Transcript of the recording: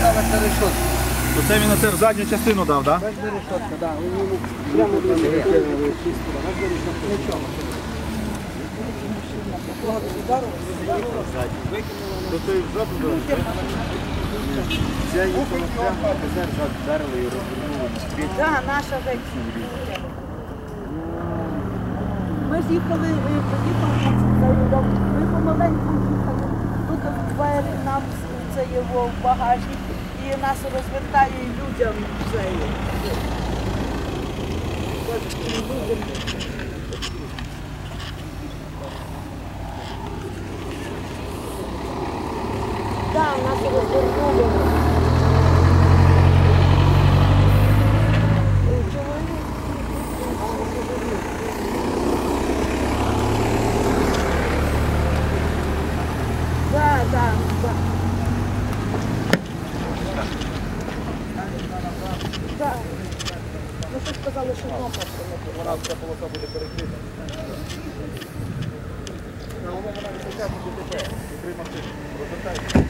Там это решетка. Оце він оце в задню частину дав, так? Так, наша вечір. Ми ж їхали, поїхали, ми помаленьку їхали. Тут в двері нам це його в багажник і нас розвертає і людям це. Так, нас розвернули. Да, да, да. Да. Ну що сказали, що кнопка. Вона ця полоса буде перекрита. Та вона машини. Розвертайте.